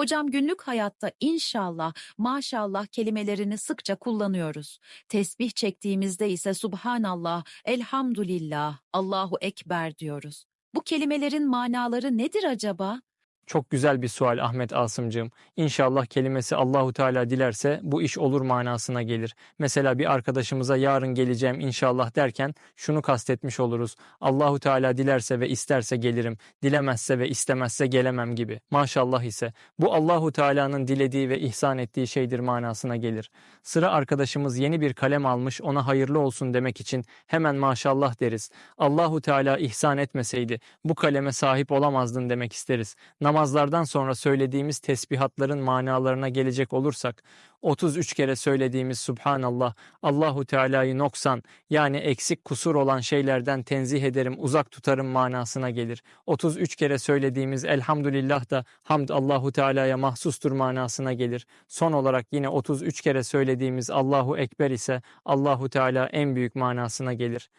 Hocam günlük hayatta inşallah, maşallah kelimelerini sıkça kullanıyoruz. Tesbih çektiğimizde ise Subhanallah, Elhamdülillah, Allahu Ekber diyoruz. Bu kelimelerin manaları nedir acaba? Çok güzel bir sual Ahmet Asımcığım. İnşallah kelimesi Allahu Teala dilerse bu iş olur manasına gelir. Mesela bir arkadaşımıza yarın geleceğim inşallah derken şunu kastetmiş oluruz. Allahu Teala dilerse ve isterse gelirim, dilemezse ve istemezse gelemem gibi. Maşallah ise bu Allahu Teala'nın dilediği ve ihsan ettiği şeydir manasına gelir. Sıra arkadaşımız yeni bir kalem almış ona hayırlı olsun demek için hemen maşallah deriz. Allahu Teala ihsan etmeseydi bu kaleme sahip olamazdın demek isteriz. Namazlardan sonra söylediğimiz tesbihatların manalarına gelecek olursak 33 kere söylediğimiz Subhanallah Allahu Teala'yı noksan yani eksik kusur olan şeylerden tenzih ederim uzak tutarım manasına gelir. 33 kere söylediğimiz Elhamdülillah da hamd Allahu Teala'ya mahsustur manasına gelir. Son olarak yine 33 kere söylediğimiz Allahu Ekber ise Allahu Teala en büyük manasına gelir.